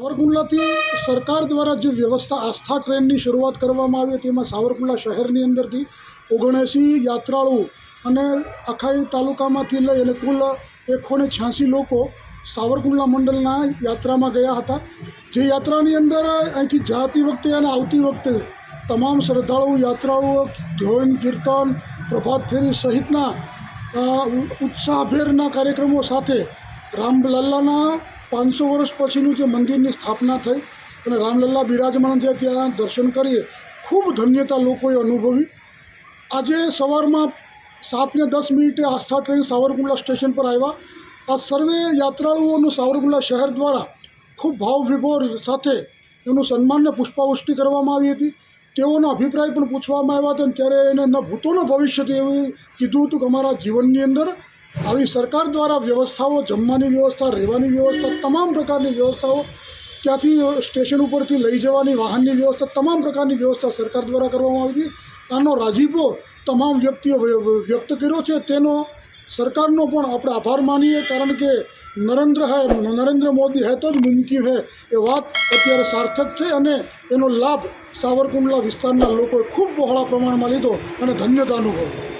સાવરકુંડલાથી સરકાર દ્વારા જે વ્યવસ્થા આસ્થા ટ્રેનની શરૂઆત કરવામાં આવી હતી, એમાં સાવરકુંડલા શહેરની અંદરથી ઓગણએંસી યાત્રાળુ અને આખા તાલુકામાંથી લઈ અને કુલ એકસો ને છ્યાસી લોકો સાવરકુંડલા મંડળના યાત્રામાં ગયા હતા. જે યાત્રાની અંદર અહીંથી જાતી વખતે અને આવતી વખતે તમામ શ્રદ્ધાળુ, યાત્રાળુઓ ધ્યોન કીર્તન, પ્રભાત ફેરી સહિતના ઉત્સાહભેરના કાર્યક્રમો સાથે રામલલ્લાના પાંચસો વર્ષ પછીનું જે મંદિરની સ્થાપના થઈ અને રામલલ્લા બિરાજમાન છે ત્યાં દર્શન કરીએ, ખૂબ ધન્યતા લોકોએ અનુભવી. આજે સવારમાં સાત ને દસ મિનિટે આસ્થા ટ્રેન સાવરકુંડલા સ્ટેશન પર આવ્યા. આ સર્વે યાત્રાળુઓનું સાવરકુંડલા શહેર દ્વારા ખૂબ ભાવ વિભોર સાથે એનું સન્માનને પુષ્પાવૃષ્ટિ કરવામાં આવી હતી. તેઓનો અભિપ્રાય પણ પૂછવામાં આવ્યા હતા ત્યારે એને ન ભૂતોનો ભવિષ્ય એવું કીધું હતું કે અમારા જીવનની અંદર આવી સરકાર દ્વારા વ્યવસ્થાઓ, જમવાની વ્યવસ્થા, રહેવાની વ્યવસ્થા, તમામ પ્રકારની વ્યવસ્થાઓ ત્યાંથી સ્ટેશન ઉપરથી લઈ જવાની, વાહનની વ્યવસ્થા, તમામ પ્રકારની વ્યવસ્થા સરકાર દ્વારા કરવામાં આવી હતી. આનો રાજીપો તમામ વ્યક્તિઓ વ્ય- વ્ય- વ્યક્ત કર્યો છે. તેનો સરકારનો પણ આપણે આભાર માનીએ, કારણ કે નરેન્દ્ર હૈ, નરેન્દ્ર મોદી હૈ તો જ મુમકિન હૈ એ વાત અત્યારે સાર્થક છે અને એનો લાભ સાવરકુંડલા વિસ્તારના લોકોએ ખૂબ બહોળા પ્રમાણમાં લીધો અને ધન્યતા અનુભવી.